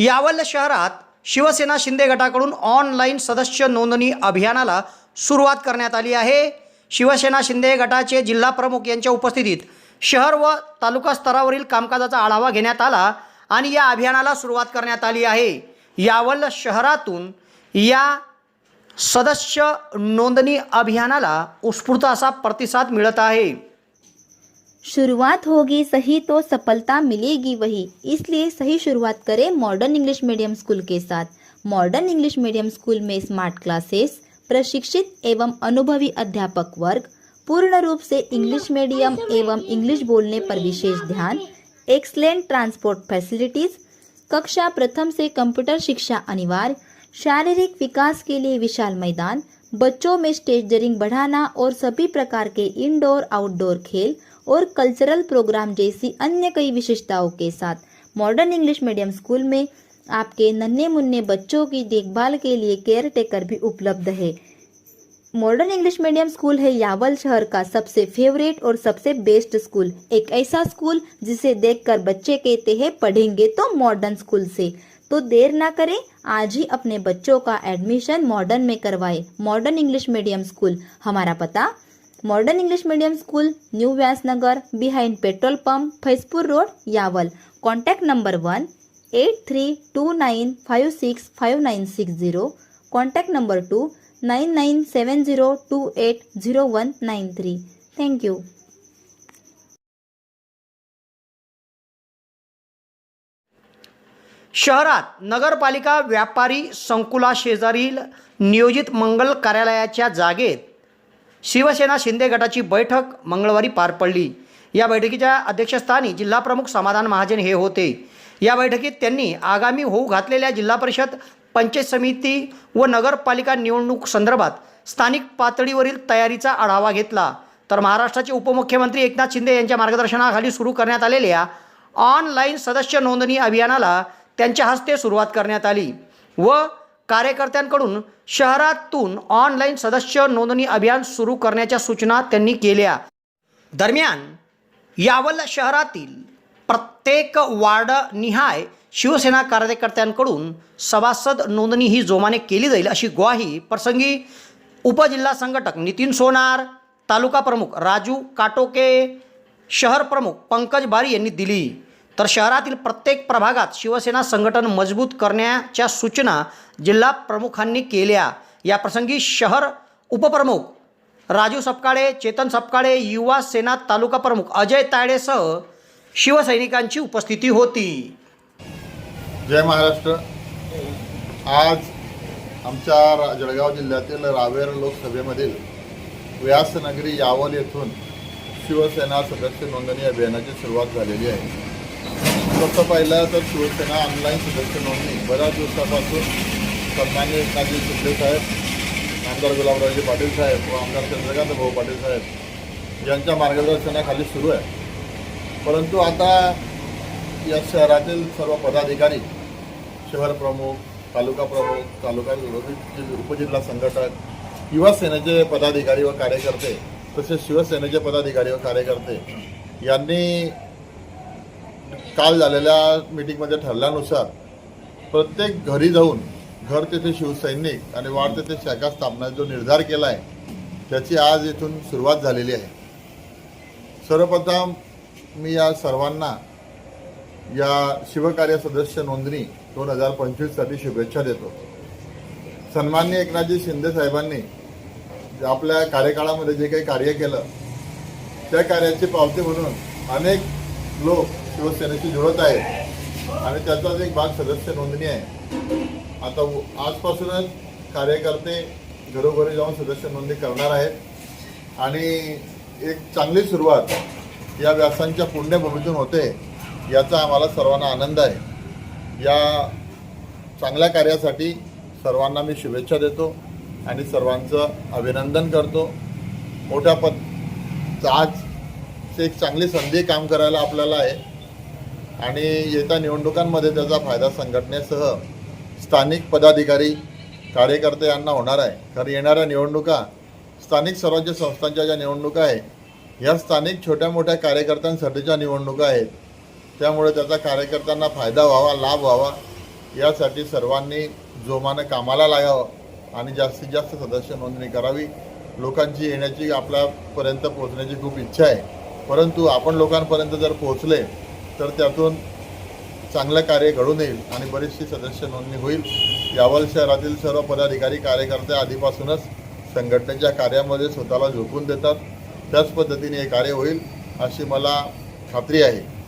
यावल शहरात शिवसेना शिंदे गटाकडून ऑनलाईन सदस्य नोंदणी अभियानाला सुरुवात करण्यात आली आहे. शिवसेना शिंदे गटाचे जिल्हा प्रमुख यांच्या उपस्थितीत शहर व तालुका स्तरावरील कामकाजाचा आढावा घेण्यात आला आणि या अभियानाला सुरुवात करण्यात आली आहे. यावल शहरातून या सदस्य नोंदणी अभियानाला उत्स्फूर्त असा प्रतिसाद मिळत आहे. शुरुआत होगी, सही तो सफलता मिलेगी वही। इसलिए सही शुरुआत करें मॉडर्न इंग्लिश मीडियम स्कूल के साथ। मॉडर्न इंग्लिश मीडियम स्कूल में स्मार्ट क्लासेस प्रशिक्षित एवं अनुभवी अध्यापक वर्ग, पूर्ण रूप से इंग्लिश मीडियम एवं इंग्लिश बोलने पर विशेष ध्यान एक्सलेंट ट्रांसपोर्ट फैसिलिटीज़ कक्षा प्रथम से कंप्यूटर शिक्षा अनिवार्य, शारीरिक विकास के लिए विशाल मैदान, बच्चों में स्टेजरिंग बढ़ाना और सभी प्रकार के इंडोर आउटडोर खेल और कल्चरल प्रोग्राम जैसी अन्य कई विशेषताओं के साथ। मॉडर्न इंग्लिश मीडियम स्कूल में आपके नन्हे मुन्ने बच्चों की देखभाल के लिए केयर टेकर भी उपलब्ध है। मॉडर्न इंग्लिश मीडियम स्कूल है यावल शहर का सबसे फेवरेट और सबसे बेस्ट स्कूल एक ऐसा स्कूल जिसे देखकर बच्चे कहते हैं, पढ़ेंगे तो मॉडर्न स्कूल से। तो देर ना करें, आज ही अपने बच्चों का एडमिशन मॉडर्न में करवाएँ। मॉडर्न इंग्लिश मीडियम स्कूल हमारा पता modern English medium school new Vyasnagar behind petrol pump Faizpur road Yawal contact number one eight three two nine five six five nine six zero contact number two nine nine seven zero two eight zero one nine three thank you शहरात नगरपालिका व्यापारी संकुलाशेजारील नियोजित मंगल कार्यालयाच्या जागेत शिवसेना शिंदे गटाची बैठक मंगळवारी पार पडली. या बैठकीच्या अध्यक्षस्थानी जिल्हाप्रमुख समाधान महाजन हे होते. या बैठकीत त्यांनी आगामी होऊ घातलेल्या जिल्हा परिषद पंचायत समिती व नगरपालिका निवडणूक संदर्भात स्थानिक पातळीवरील तयारीचा आढावा घेतला. तर महाराष्ट्राचे उपमुख्यमंत्री एकनाथ शिंदे यांच्या मार्गदर्शनाखाली सुरू करण्यात आलेल्या ऑनलाईन सदस्य नोंदणी अभियानाला त्यांच्या हस्ते सुरुवात करण्यात आली व कार्यकर्त्यांकडून शहरातून ऑनलाईन सदस्य नोंदणी अभियान सुरू करण्याच्या सूचना त्यांनी केल्या. दरम्यान यावल शहरातील प्रत्येक वार्डनिहाय शिवसेना कार्यकर्त्यांकडून सभासद नोंदणी ही जोमाने केली जाईल अशी ग्वाही प्रसंगी उपजिल्हा संघटक नितीन सोनार तालुका प्रमुख राजू काटोके शहर प्रमुख पंकज बारी यांनी दिली. तर शहरातील प्रत्येक प्रभागात शिवसेना संघटन मजबूत करण्याच्या सूचना जिल्हा प्रमुखांनी केल्या. या प्रसंगी शहर उपप्रमुख राजू सपकाळे चेतन सपकाळे युवा सेना तालुका प्रमुख अजय तायडेसह शिवसैनिकांची उपस्थिती होती. जय महाराष्ट्र. आज आमच्या रा- जळगाव जिल्ह्यातील रावेर लोकसभेमधील व्यासनगरी यावल येथून शिवसेना सदस्य नोंदणी अभियानाची सुरुवात झालेली आहे. तसं पाहिलं तर शिवसेना ऑनलाईन सदस्य नोंदणी. बऱ्याच दिवसापासून सन्मान्य एकनाथजी शिंदे साहेब आमदार गुलाबरावजी पाटील साहेब व आमदार चंद्रकांत भाऊ पाटील साहेब यांच्या मार्गदर्शनाखाली सुरू आहे. परंतु आता या शहरातील सर्व पदाधिकारी शहर प्रमुख तालुका प्रमुख तालुका उपजिल्हा संघटक युवा सेनेचे पदाधिकारी व कार्यकर्ते तसेच शिवसेनेचे पदाधिकारी व कार्यकर्ते यांनी काल झालेल्या मीटिंगमध्ये ठरल्यानुसार प्रत्येक घरी जाऊन घर तेथे शिवसैनिक आणि वाढ तेथे शाखा स्थापनाचा जो निर्धार केला आहे त्याची आज इथून सुरुवात झालेली आहे. सर्वप्रथम मी या सर्वांना या शिवकार्य सदस्य नोंदणी दोन हजार पंचवीससाठी शुभेच्छा देतो. सन्मान्य एकनाथजी शिंदे साहेबांनी आपल्या कार्यकाळामध्ये जे काही कार्य केलं त्या कार्याची पावती म्हणून अनेक लोक शिवसेनेशी जुळत आहे. आणि त्याचाच एक भाग सदस्य नोंदणी आहे. आता आजपासूनच कार्यकर्ते घरोघरी जाऊन सदस्य नोंदणी करणार आहेत. आणि एक चांगली सुरुवात या व्यासांच्या पुण्यभूमीतून होते याचा आम्हाला सर्वांना आनंद आहे. या चांगल्या कार्यासाठी सर्वांना मी शुभेच्छा देतो आणि सर्वांचं अभिनंदन करतो. मोठ्या पद आज एक चांगली संधी काम करायला आपल्याला आहे. आणि येत्या निवडणुकांमध्ये त्याचा फायदा संघटनेसह स्थानिक पदाधिकारी कार्यकर्ते यांना होणार आहे. कारण येणाऱ्या निवडणुका स्थानिक स्वराज्य संस्थांच्या ज्या निवडणुका आहेत ह्या स्थानिक छोट्या मोठ्या कार्यकर्त्यांसाठीच्या निवडणुका आहेत. त्यामुळे त्याचा कार्यकर्त्यांना फायदा व्हावा लाभ व्हावा यासाठी सर्वांनी जोमानं कामाला लागावं आणि जास्तीत जास्त सदस्य नोंदणी करावी. लोकांची येण्याची आपल्यापर्यंत पोहोचण्याची खूप इच्छा आहे. परंतु आपण लोकांपर्यंत जर पोहोचले तर त्यातून चांगलं कार्य घडून येईल आणि बरीचशी सदस्य नोंदणी होईल. यावल शहरातील सर्व पदाधिकारी कार्यकर्ते आधीपासूनच संघटनेच्या कार्यामध्ये स्वतःला झोकून देतात. त्याच पद्धतीने हे कार्य होईल अशी मला खात्री आहे.